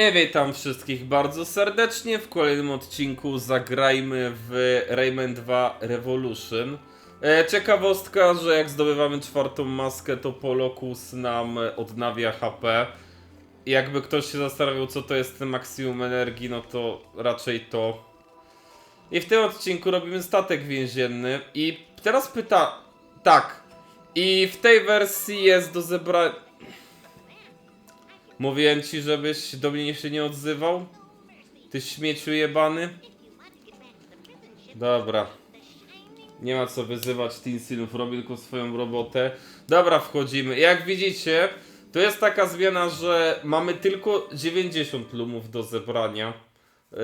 I witam wszystkich bardzo serdecznie. W kolejnym odcinku zagrajmy w Rayman 2 Revolution. E, ciekawostka, że jak zdobywamy czwartą maskę, to Polokus nam e, odnawia HP. Jakby ktoś się zastanawiał, co to jest ten maksimum energii, no to raczej to. I w tym odcinku robimy statek więzienny. I teraz pyta. Tak. I w tej wersji jest do zebrania. Mówiłem ci, żebyś do mnie się nie odzywał? Ty śmieciu jebany? Dobra. Nie ma co wyzywać Tinsinów, robi tylko swoją robotę. Dobra, wchodzimy. Jak widzicie, to jest taka zmiana, że mamy tylko 90 lumów do zebrania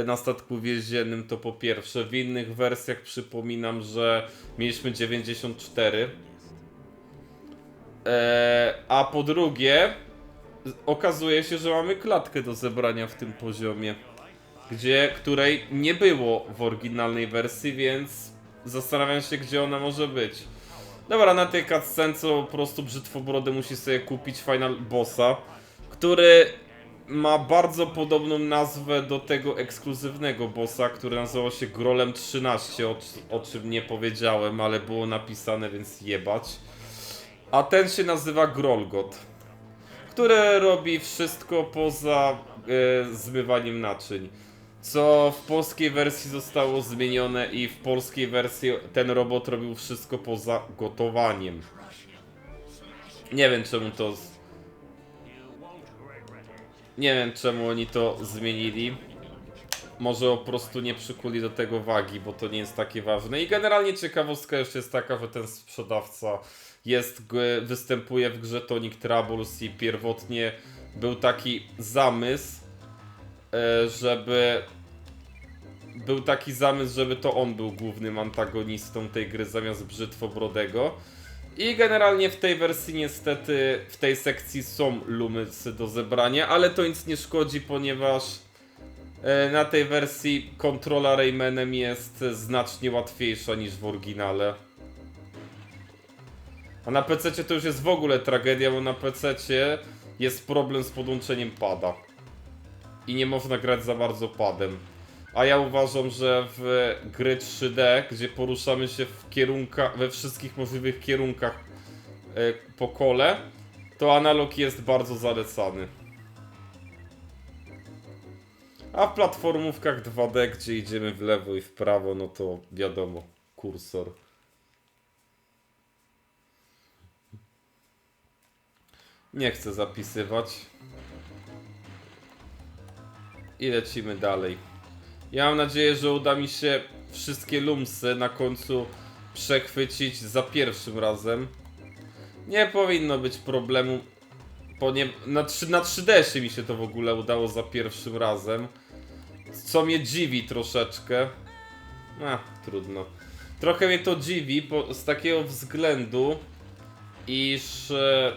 na statku więziennym, to po pierwsze. W innych wersjach przypominam, że mieliśmy 94. Eee, a po drugie, okazuje się, że mamy klatkę do zebrania w tym poziomie, gdzie której nie było w oryginalnej wersji, więc zastanawiam się, gdzie ona może być. Dobra, na tej cutscence po prostu Brzytwobrody musi sobie kupić Final Bossa, który ma bardzo podobną nazwę do tego ekskluzywnego bossa, który nazywał się Grolem 13, o, o czym nie powiedziałem, ale było napisane, więc jebać. A ten się nazywa Grolgot które robi wszystko poza e, zmywaniem naczyń. Co w polskiej wersji zostało zmienione i w polskiej wersji ten robot robił wszystko poza gotowaniem. Nie wiem czemu to. Nie wiem czemu oni to zmienili. Może po prostu nie przykuli do tego wagi, bo to nie jest takie ważne. I generalnie ciekawostka jeszcze jest taka, że ten sprzedawca jest, występuje w grze Tonic Troubles i pierwotnie był taki zamysł, e, żeby był taki zamysł, żeby to on był głównym antagonistą tej gry zamiast Brzytwobrodego. I generalnie w tej wersji niestety, w tej sekcji są lumysy do zebrania, ale to nic nie szkodzi, ponieważ na tej wersji kontrola Raymanem jest znacznie łatwiejsza niż w oryginale. A na PC to już jest w ogóle tragedia, bo na PC jest problem z podłączeniem pada. I nie można grać za bardzo padem. A ja uważam, że w gry 3D, gdzie poruszamy się w kierunkach, we wszystkich możliwych kierunkach e, po kole, to analog jest bardzo zalecany. A w platformówkach 2D, gdzie idziemy w lewo i w prawo, no to wiadomo, kursor. Nie chcę zapisywać. I lecimy dalej. Ja mam nadzieję, że uda mi się wszystkie lumsy na końcu przechwycić za pierwszym razem. Nie powinno być problemu. Ponie... Na, 3, na 3DS mi się to w ogóle udało za pierwszym razem. Co mnie dziwi troszeczkę. A, trudno. Trochę mnie to dziwi z takiego względu, iż e,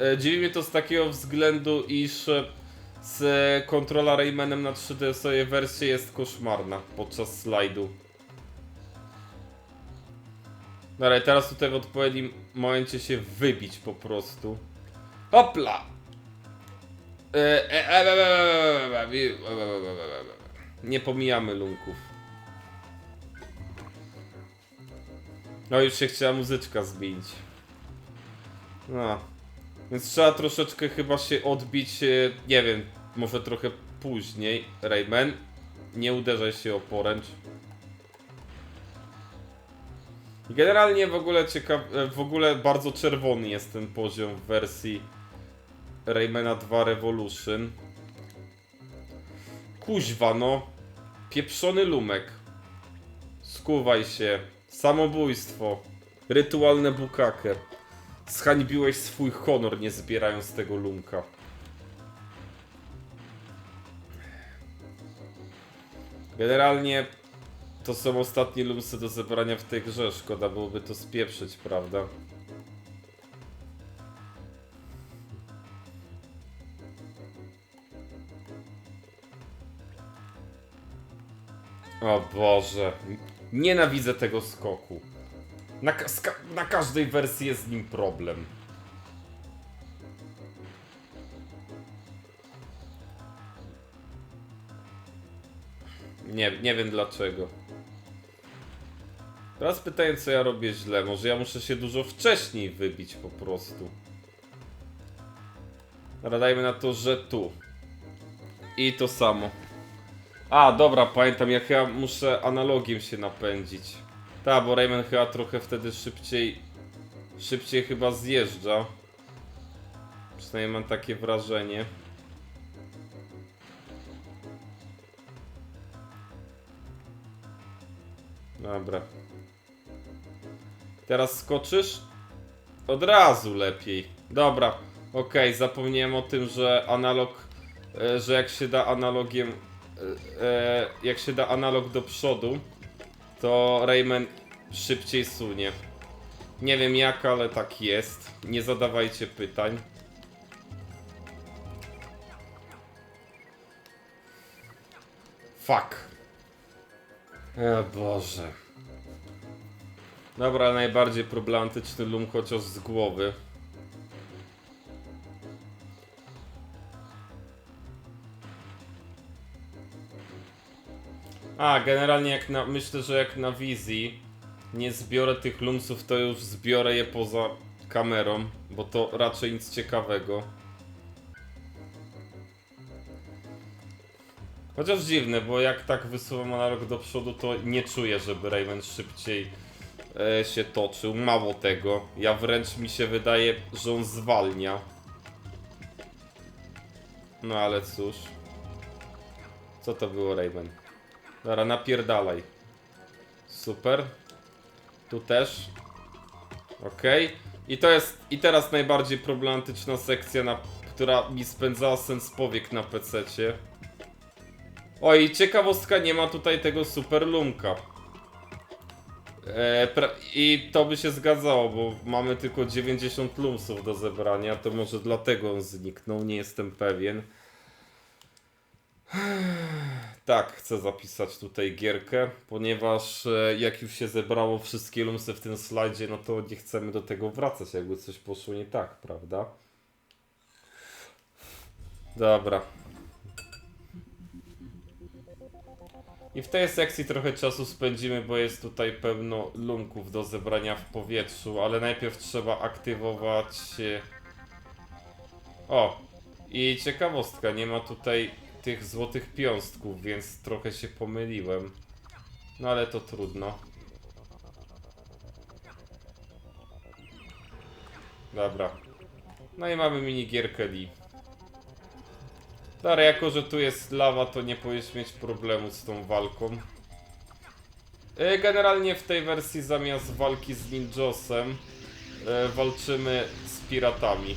E, Dziwi mnie to z takiego względu, iż e, z kontrola Raymanem na 3DS-owej wersji jest koszmarna podczas slajdu. Ale teraz tutaj w odpowiednim momencie się wybić po prostu. Hopla! Nie pomijamy lunków. No już się chciała muzyczka zmienić. No. Więc trzeba troszeczkę chyba się odbić, e, nie wiem, może trochę później. Rayman, nie uderzaj się o poręcz. Generalnie w ogóle ciekaw, e, w ogóle bardzo czerwony jest ten poziom w wersji Raymana 2 Revolution. Kuźwa no, pieprzony lumek. Skuwaj się, samobójstwo, rytualne bukake. Zhańbiłeś swój honor, nie zbierając tego lumka. Generalnie to są ostatnie lumsy do zebrania w tej grze. Szkoda byłoby to spieprzyć, prawda? O Boże. Nienawidzę tego skoku. Na, ka na każdej wersji jest z nim problem. Nie, nie wiem dlaczego. Teraz pytanie, co ja robię źle. Może ja muszę się dużo wcześniej wybić po prostu. Radajmy na to, że tu. I to samo. A, dobra, pamiętam, jak ja muszę analogiem się napędzić. Ta, bo Rayman chyba trochę wtedy szybciej, szybciej chyba zjeżdża. Przynajmniej mam takie wrażenie. Dobra. Teraz skoczysz? Od razu lepiej. Dobra, okej, zapomniałem o tym, że analog, e, że jak się da analogiem, e, e, jak się da analog do przodu, to Rayman szybciej sunie. Nie wiem jak, ale tak jest. Nie zadawajcie pytań. Fuck. O Boże. Dobra, najbardziej problematyczny lum chociaż z głowy. A, generalnie jak na, myślę, że jak na wizji nie zbiorę tych lumsów, to już zbiorę je poza kamerą, bo to raczej nic ciekawego. Chociaż dziwne, bo jak tak wysuwam analog do przodu, to nie czuję, żeby Raven szybciej e, się toczył. Mało tego, ja wręcz mi się wydaje, że on zwalnia. No ale cóż. Co to było, Raven? Dobra, napierdalaj. Super. Tu też. Okej. I to jest. I teraz najbardziej problematyczna sekcja, na, która mi spędzała sens powiek na PC-cie. Oj, ciekawostka, nie ma tutaj tego super lumka. E, I to by się zgadzało, bo mamy tylko 90 lumsów do zebrania, to może dlatego on zniknął, nie jestem pewien. Tak, chcę zapisać tutaj gierkę, ponieważ e, jak już się zebrało wszystkie lumsy w tym slajdzie, no to nie chcemy do tego wracać, jakby coś poszło nie tak, prawda? Dobra. I w tej sekcji trochę czasu spędzimy, bo jest tutaj pełno lunków do zebrania w powietrzu, ale najpierw trzeba aktywować... e, O! I ciekawostka, nie ma tutaj tych złotych piąstków, więc trochę się pomyliłem. No ale to trudno. Dobra. No i mamy minigierkę Lee. Dobra, jako że tu jest lawa, to nie powinieneś mieć problemu z tą walką. E, Generalnie w tej wersji zamiast walki z ninjosem e, walczymy z piratami.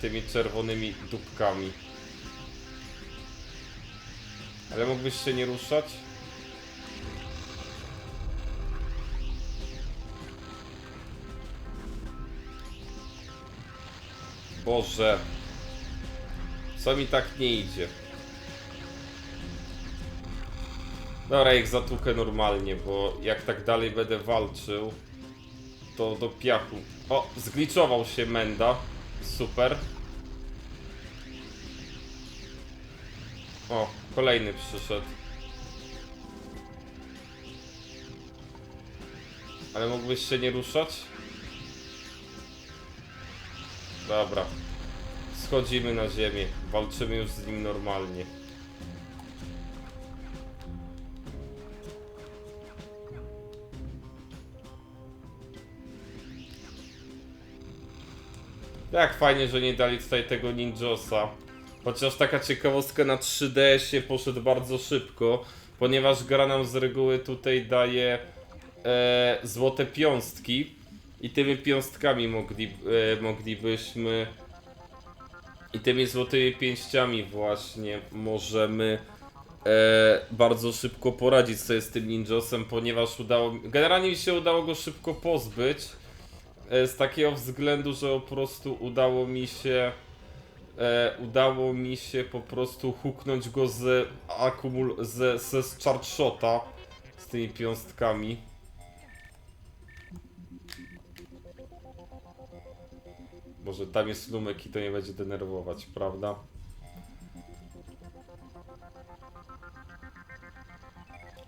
Tymi czerwonymi dupkami. Ale mógłbyś się nie ruszać? Boże. Co mi tak nie idzie? Dobra, ich zatłukę normalnie, bo jak tak dalej będę walczył, to do piachu. O, zgliczował się Menda. Super. O, kolejny przyszedł. Ale mógłbyś się nie ruszać? Dobra. Schodzimy na ziemię. Walczymy już z nim normalnie. Jak fajnie, że nie dali tutaj tego ninjosa. Chociaż taka ciekawostka na 3DS-ie poszedł bardzo szybko, ponieważ gra nam z reguły tutaj daje e, złote piąstki i tymi piąstkami mogli, e, moglibyśmy i tymi złotymi pięściami właśnie możemy e, bardzo szybko poradzić sobie z tym ninjosem, ponieważ udało generalnie mi się udało go szybko pozbyć e, z takiego względu, że po prostu udało mi się e, udało mi się po prostu huknąć go z akumul z, z shota z tymi piąstkami. Może tam jest lumek i to nie będzie denerwować, prawda?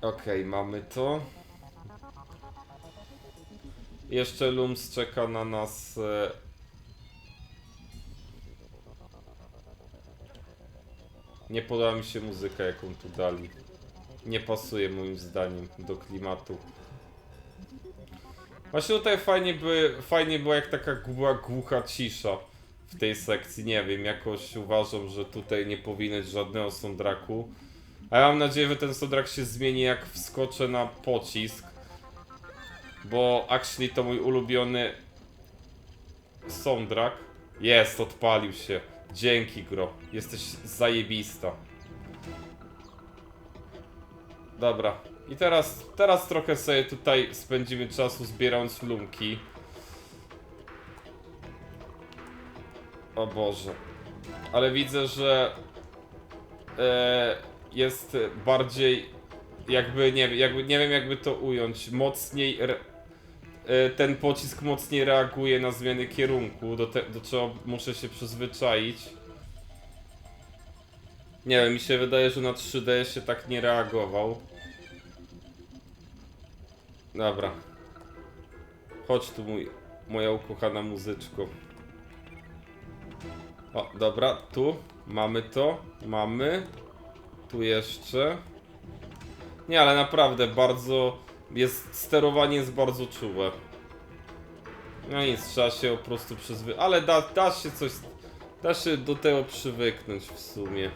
Okej, mamy to. Jeszcze Lums czeka na nas. Nie podoba mi się muzyka, jaką tu dali. Nie pasuje moim zdaniem do klimatu. Właśnie tutaj fajnie, by, fajnie było jak taka była głucha cisza w tej sekcji. Nie wiem, jakoś uważam, że tutaj nie powinno być żadnego sondraku. A ja mam nadzieję, że ten soundtrack się zmieni jak wskoczę na pocisk. Bo actually to mój ulubiony soundtrack. Jest, odpalił się. Dzięki gro. Jesteś zajebista. Dobra. I teraz, teraz trochę sobie tutaj spędzimy czasu zbierając lumki. O Boże. Ale widzę, że e, jest bardziej jakby nie, jakby nie wiem jakby to ująć, mocniej ten pocisk mocniej reaguje na zmiany kierunku, do, te, do czego muszę się przyzwyczaić. Nie wiem, mi się wydaje, że na 3D się tak nie reagował. Dobra. Chodź tu mój, moja ukochana muzyczko. O, dobra, tu mamy to, mamy. Tu jeszcze. Nie, ale naprawdę bardzo. Jest. Sterowanie jest bardzo czułe. No nic, trzeba się po prostu przyzwy... Ale da, da się coś. Da się do tego przywyknąć w sumie.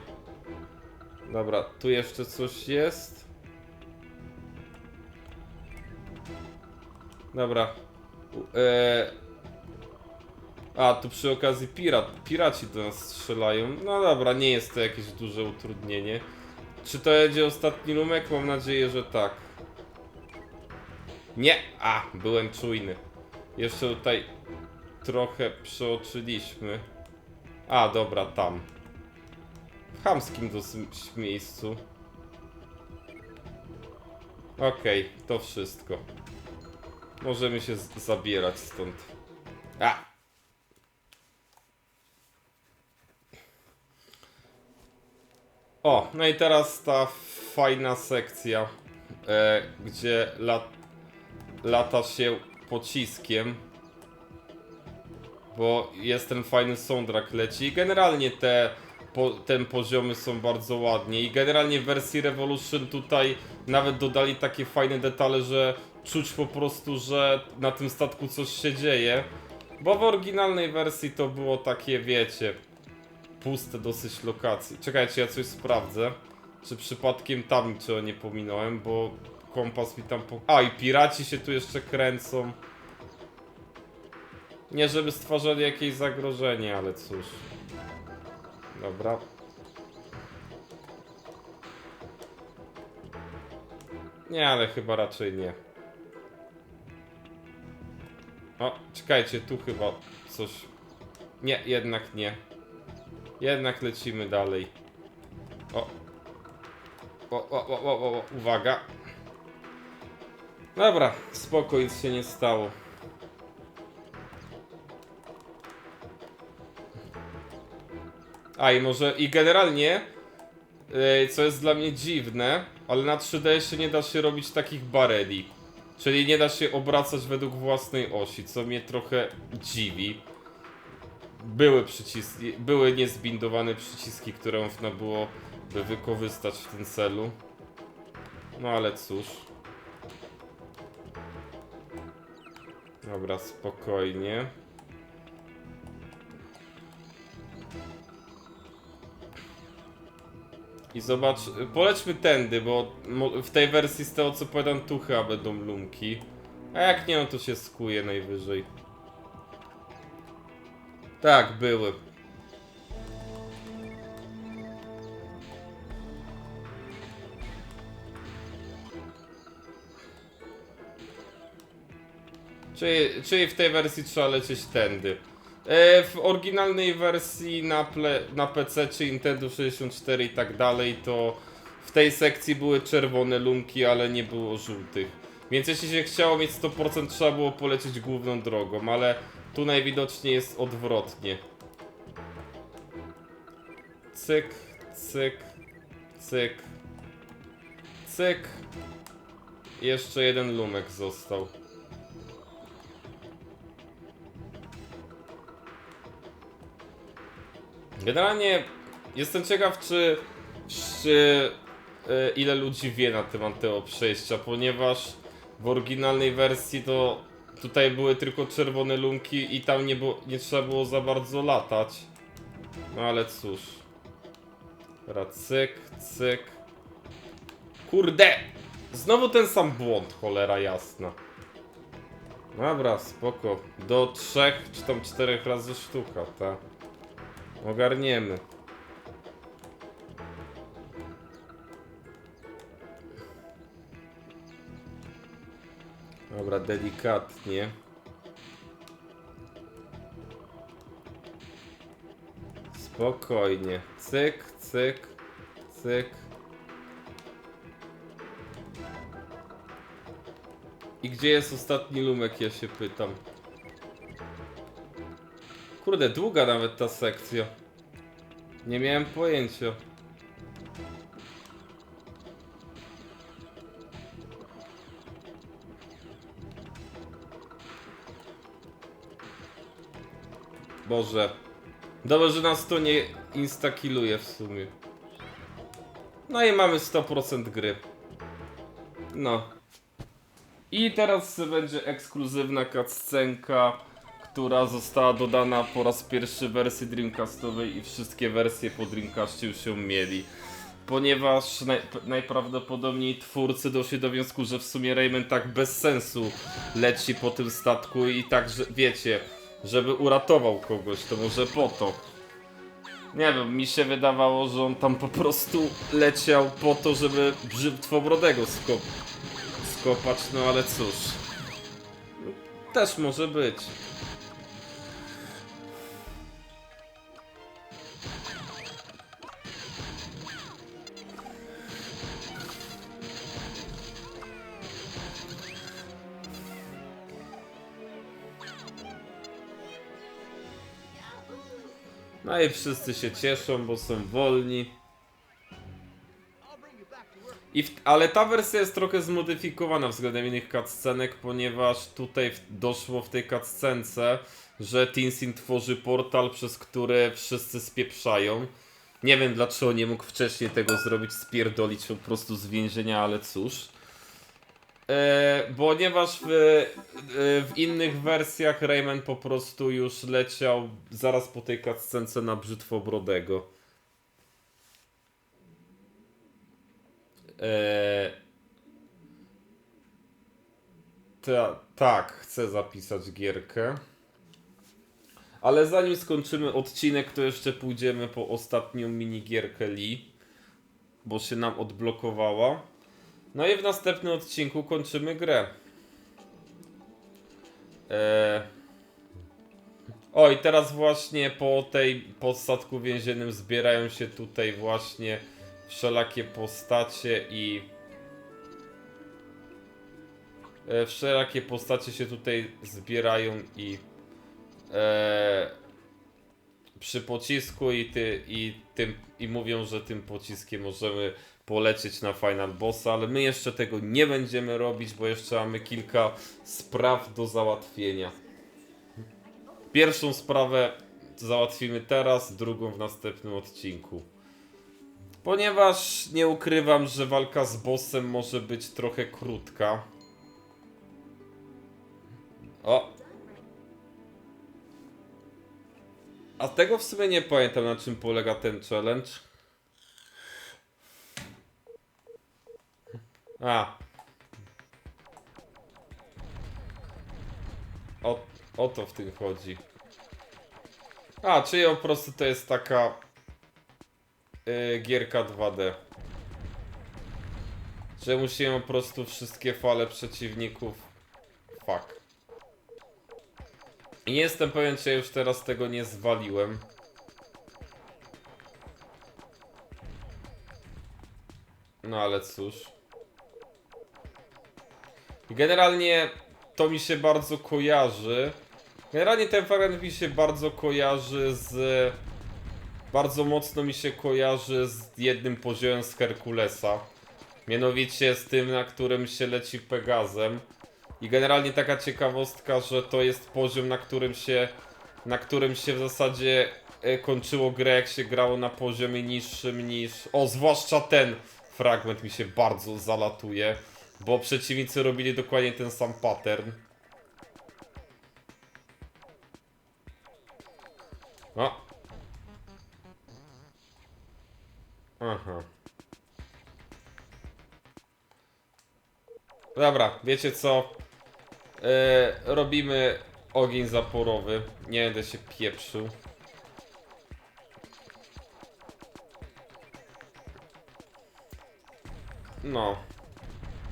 Dobra, tu jeszcze coś jest. Dobra. E... A, tu przy okazji pirat, piraci do nas strzelają. No dobra, nie jest to jakieś duże utrudnienie. Czy to będzie ostatni lumek? Mam nadzieję, że tak. Nie! A, byłem czujny. Jeszcze tutaj trochę przeoczyliśmy. A, dobra, tam. W chamskim dosyć miejscu. Okej, to wszystko. Możemy się zabierać stąd. A! O, no i teraz ta fajna sekcja, e, gdzie lat, lata się pociskiem. Bo jest ten fajny soundtrack leci i generalnie te po, ten poziomy są bardzo ładnie i generalnie w wersji Revolution tutaj nawet dodali takie fajne detale, że czuć po prostu, że na tym statku coś się dzieje. Bo w oryginalnej wersji to było takie, wiecie, puste dosyć lokacje. Czekajcie, ja coś sprawdzę. Czy przypadkiem tam niczego nie pominąłem, bo kompas mi tam po... A, i piraci się tu jeszcze kręcą. Nie, żeby stwarzali jakieś zagrożenie, ale cóż. Dobra. Nie, ale chyba raczej nie. O, czekajcie, tu chyba coś... Nie, jednak nie. Jednak lecimy dalej. O. O, o, o, o, o, uwaga. Dobra, spoko, nic się nie stało. A i może, i generalnie, yy, co jest dla mnie dziwne, ale na 3D jeszcze nie da się robić takich bareli. Czyli nie da się obracać według własnej osi, co mnie trochę dziwi były przyciski, były niezbindowane przyciski, które można było by wykorzystać w tym celu. No ale cóż. Dobra, spokojnie. I zobacz, polećmy tędy, bo w tej wersji z tego co powiadam tu chyba będą lumki. A jak nie, no to się skuje najwyżej. Tak, były. Czyli, czyli w tej wersji trzeba lecieć tędy. E, w oryginalnej wersji na, ple, na PC czy Nintendo 64 i tak dalej, to w tej sekcji były czerwone lumki, ale nie było żółtych. Więc jeśli się chciało mieć 100%, trzeba było polecieć główną drogą, ale tu najwidoczniej jest odwrotnie. Cyk, cyk, cyk, cyk. Jeszcze jeden lumek został. Generalnie jestem ciekaw, czy, czy e, ile ludzi wie na temat tego przejścia, ponieważ w oryginalnej wersji to tutaj były tylko czerwone lumki i tam nie, było, nie trzeba było za bardzo latać. No ale cóż. Dobra, cyk, cyk. Kurde! Znowu ten sam błąd, cholera jasna. Dobra, spoko. Do trzech czy tam czterech razy sztuka, tak. Ogarniemy. Dobra, delikatnie. Spokojnie. Cyk, cyk, cyk. I gdzie jest ostatni lumek, ja się pytam. Kurde, długa nawet ta sekcja. Nie miałem pojęcia. Boże. Dobrze, że nas to nie instakiluje w sumie. No i mamy 100% gry. No. I teraz będzie ekskluzywna cutscenka, która została dodana po raz pierwszy w wersji Dreamcastowej i wszystkie wersje po Dreamcastie już ją mieli. Ponieważ naj, najprawdopodobniej twórcy doszli do wniosku, że w sumie Rayman tak bez sensu leci po tym statku i tak, że wiecie, żeby uratował kogoś, to może po to. Nie wiem, mi się wydawało, że on tam po prostu leciał po to, żeby brzydwobrodego skop skopać, no ale cóż. Też może być. No i wszyscy się cieszą, bo są wolni. I w, ale ta wersja jest trochę zmodyfikowana względem innych cutscenek, ponieważ tutaj doszło w tej cutscence, że Tinsin tworzy portal, przez który wszyscy spieprzają. Nie wiem dlaczego nie mógł wcześniej tego zrobić, spierdolić po prostu z więzienia, ale cóż. E, ponieważ w, e, w innych wersjach Rayman po prostu już leciał zaraz po tej cutscence na Brzytwobrodego. E, ta, tak, chcę zapisać gierkę. Ale zanim skończymy odcinek, to jeszcze pójdziemy po ostatnią minigierkę Lee, bo się nam odblokowała. No i w następnym odcinku kończymy grę. Eee... Oj, teraz właśnie po tej po statku więziennym zbierają się tutaj właśnie wszelakie postacie i e, wszelakie postacie się tutaj zbierają i e, przy pocisku i, ty, i tym i mówią, że tym pociskiem możemy polecieć na final bossa, ale my jeszcze tego nie będziemy robić, bo jeszcze mamy kilka spraw do załatwienia. Pierwszą sprawę załatwimy teraz, drugą w następnym odcinku. Ponieważ nie ukrywam, że walka z bossem może być trochę krótka. O! A tego w sumie nie pamiętam na czym polega ten challenge. A. O, o to w tym chodzi. A, czyli po prostu to jest taka yy, gierka 2D. Że musimy po prostu wszystkie fale przeciwników. Fuck. Jestem pewien, ja już teraz tego nie zwaliłem. No ale cóż. Generalnie to mi się bardzo kojarzy. Generalnie ten fragment mi się bardzo kojarzy z. Bardzo mocno mi się kojarzy z jednym poziomem z Herkulesa. Mianowicie z tym, na którym się leci Pegazem. I generalnie taka ciekawostka, że to jest poziom, na którym się, na którym się w zasadzie e, kończyło grę, jak się grało na poziomie niższym niż. O, zwłaszcza ten fragment mi się bardzo zalatuje, bo przeciwnicy robili dokładnie ten sam pattern. O. Aha. Dobra, wiecie co? E, robimy ogień zaporowy. Nie będę się pieprzył. No.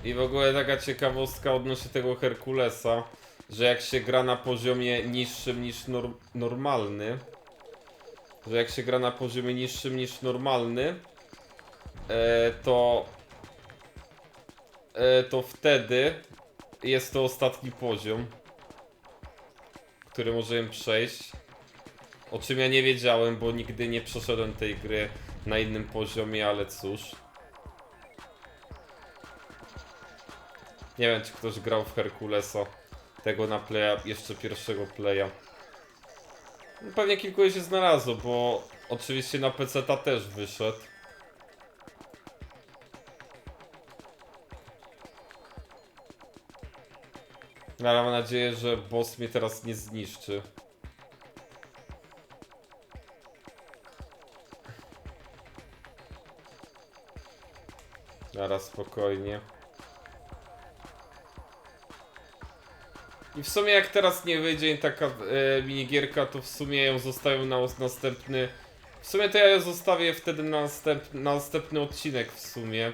I w ogóle taka ciekawostka odnośnie tego Herkulesa, że jak się gra na poziomie niższym niż nor normalny, że jak się gra na poziomie niższym niż normalny, e, to e, to wtedy jest to ostatni poziom, który możemy przejść. O czym ja nie wiedziałem, bo nigdy nie przeszedłem tej gry na innym poziomie, ale cóż. Nie wiem, czy ktoś grał w Herkulesa, tego na playa, jeszcze pierwszego playa. Pewnie kilku się znalazło, bo oczywiście na PC ta też wyszedł. Ale mam nadzieję, że boss mnie teraz nie zniszczy. Zaraz spokojnie. I w sumie jak teraz nie wyjdzie taka e, minigierka, to w sumie ją zostawią na następny... W sumie to ja ją zostawię wtedy na, następ, na następny odcinek w sumie.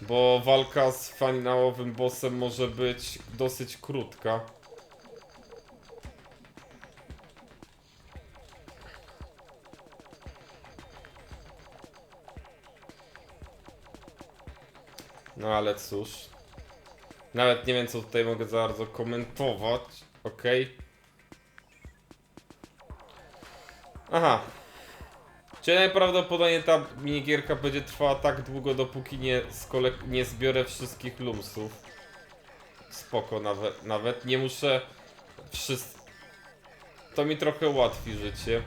Bo walka z finałowym bossem może być dosyć krótka. No ale cóż. Nawet nie wiem co tutaj mogę za bardzo komentować. Okej. Aha. Czyli najprawdopodobniej ta minigierka będzie trwała tak długo, dopóki nie, nie zbiorę wszystkich lumsów. Spoko, nawet, nawet nie muszę wszystko. To mi trochę ułatwi życie.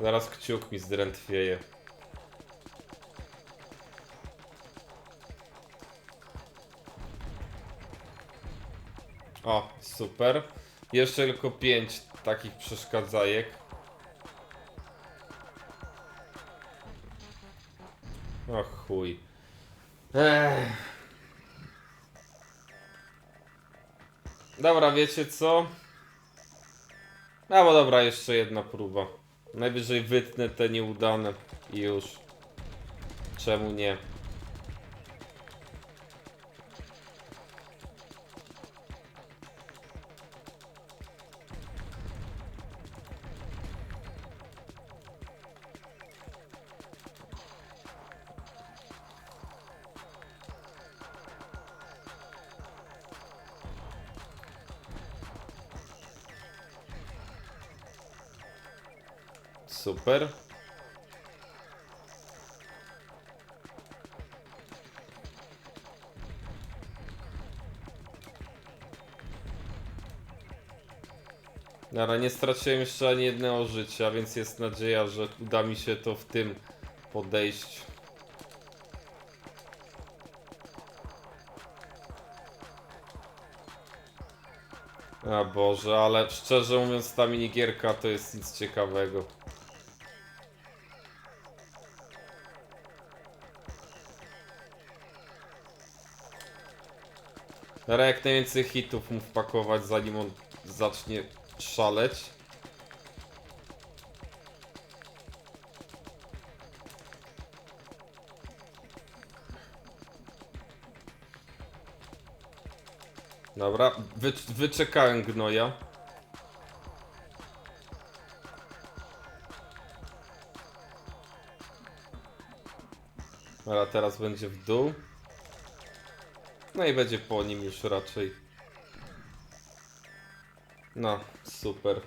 Zaraz kciuk mi zdrętwieje. O, super. Jeszcze tylko pięć takich przeszkadzajek. O chuj. Ech. Dobra, wiecie co? No bo dobra, jeszcze jedna próba. Najwyżej wytnę te nieudane i już. Czemu nie? Super. Dobra, nie straciłem jeszcze ani jednego życia, więc jest nadzieja, że uda mi się to w tym podejść. A Boże, ale szczerze mówiąc ta minigierka to jest nic ciekawego. Dobra, jak najwięcej hitów mu wpakować zanim on zacznie szaleć. Dobra, wy, wyczekałem gnoja. Dobra, teraz będzie w dół. No i będzie po nim już raczej. No, super.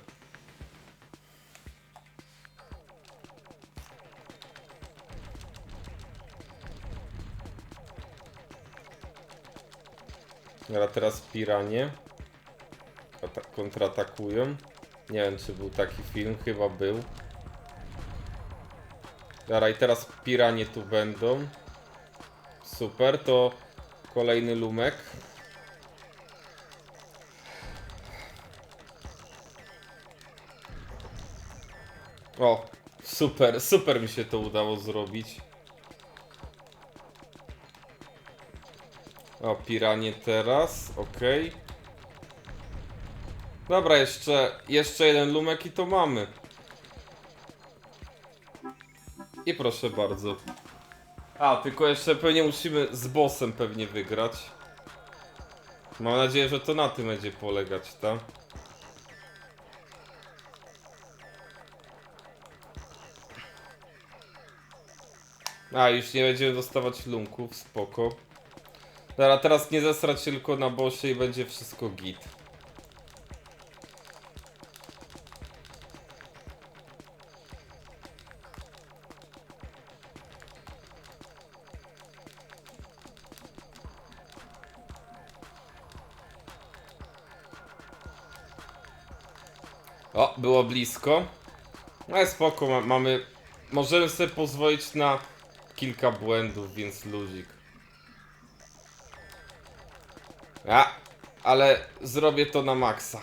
A teraz piranie kontratakują. Nie wiem, czy był taki film, chyba był. Dobra, i teraz piranie tu będą. Super, to kolejny lumek. O, super, super mi się to udało zrobić. O, piranie teraz, okej. Dobra, jeszcze, jeszcze jeden lumek i to mamy. I proszę bardzo. A, tylko jeszcze pewnie musimy z bossem pewnie wygrać. Mam nadzieję, że to na tym będzie polegać, tak? A, już nie będziemy dostawać lunków, spoko. Dobra, teraz nie zesrać tylko na bossie i będzie wszystko git. O, było blisko. No ale spoko, ma, mamy... Możemy sobie pozwolić na kilka błędów, więc luzik. A, ale zrobię to na maksa.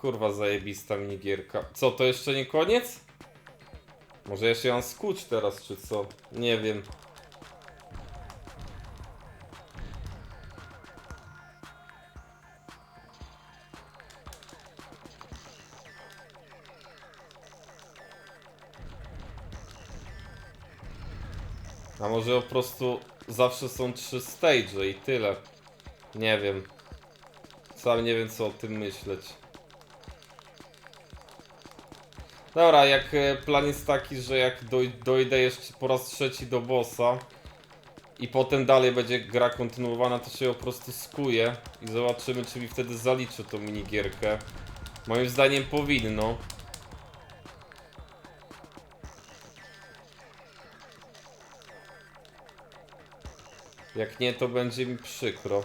Kurwa zajebista minigierka. Co, to jeszcze nie koniec? Może ja się mam skuć teraz, czy co? Nie wiem. A może po prostu zawsze są trzy stage i tyle. Nie wiem. Sam nie wiem co o tym myśleć. Dobra, jak e, plan jest taki, że jak doj dojdę jeszcze po raz trzeci do bossa i potem dalej będzie gra kontynuowana, to się po prostu skuje i zobaczymy, czy mi wtedy zaliczy tą minigierkę. Moim zdaniem powinno. Jak nie, to będzie mi przykro.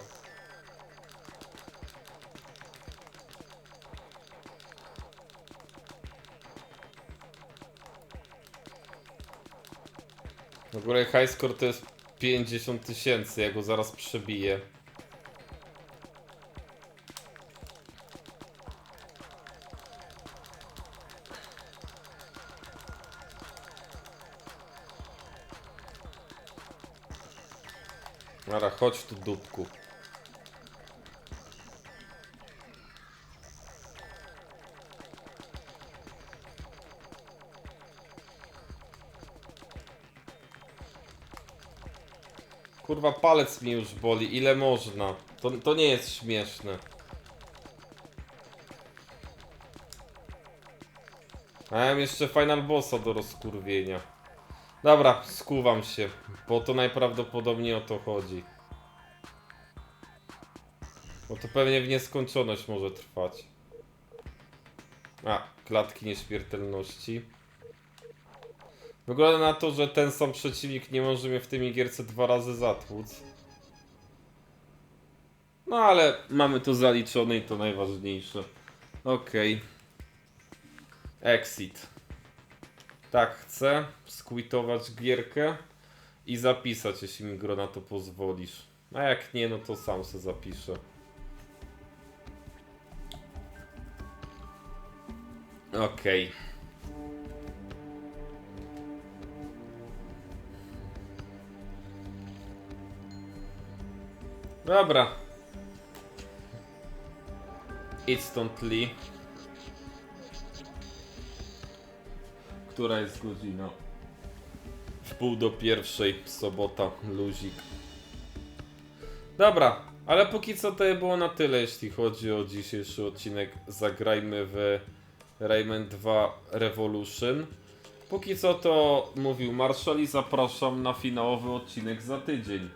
W ogóle high score to jest 50 tysięcy, ja go zaraz przebiję. Dobra, chodź tu dupku. Kurwa, palec mi już boli. Ile można? To, to nie jest śmieszne. A ja mam jeszcze Final Bossa do rozkurwienia. Dobra, skuwam się, bo to najprawdopodobniej o to chodzi. Bo to pewnie w nieskończoność może trwać. A, klatki nieśmiertelności. Wygląda na to, że ten sam przeciwnik nie może mnie w tym gierce dwa razy zatłuc. No ale mamy to zaliczone i to najważniejsze. Okej. Exit. Tak, chcę skwitować gierkę i zapisać, jeśli mi gro na to pozwolisz. A jak nie, no to sam se zapiszę. Okej. Dobra. Instantly. Która jest godzina? W pół do pierwszej, sobota, luzik. Dobra, ale póki co to było na tyle, jeśli chodzi o dzisiejszy odcinek. Zagrajmy w Rayman 2 Revolution. Póki co to mówił Marshall i zapraszam na finałowy odcinek za tydzień.